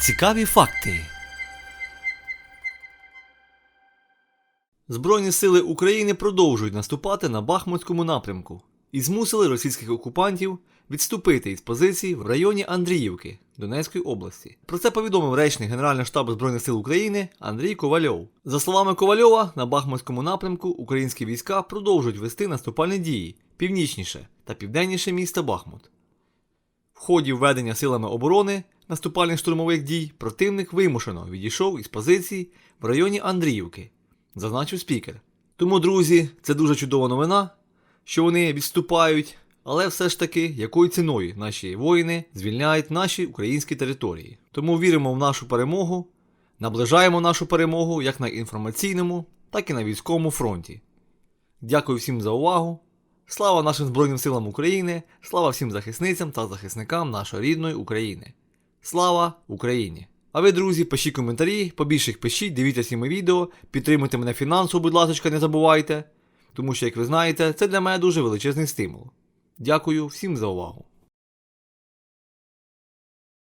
Цікаві факти. Збройні сили України продовжують наступати на Бахмутському напрямку і змусили російських окупантів відступити із позицій в районі Андріївки Донецької області. Про це повідомив речник Генерального штабу Збройних сил України Андрій Ковальов. За словами Ковальова, на Бахмутському напрямку українські війська продовжують вести наступальні дії північніше та південніше міста Бахмут. В ході введення силами оборони наступальних штурмових дій противник вимушено відійшов із позицій в районі Андріївки, зазначив спікер. Тому, друзі, це дуже чудова новина, що вони відступають, але все ж таки, якою ціною наші воїни звільняють наші українські території. Тому віримо в нашу перемогу, наближаємо нашу перемогу як на інформаційному, так і на військовому фронті. Дякую всім за увагу. Слава нашим Збройним силам України, слава всім захисницям та захисникам нашої рідної України. Слава Україні! А ви, друзі, пишіть коментарі, побільше їх пишіть, дивіться всі мої відео, підтримуйте мене фінансово, будь ласка, не забувайте. Тому що, як ви знаєте, це для мене дуже величезний стимул. Дякую всім за увагу.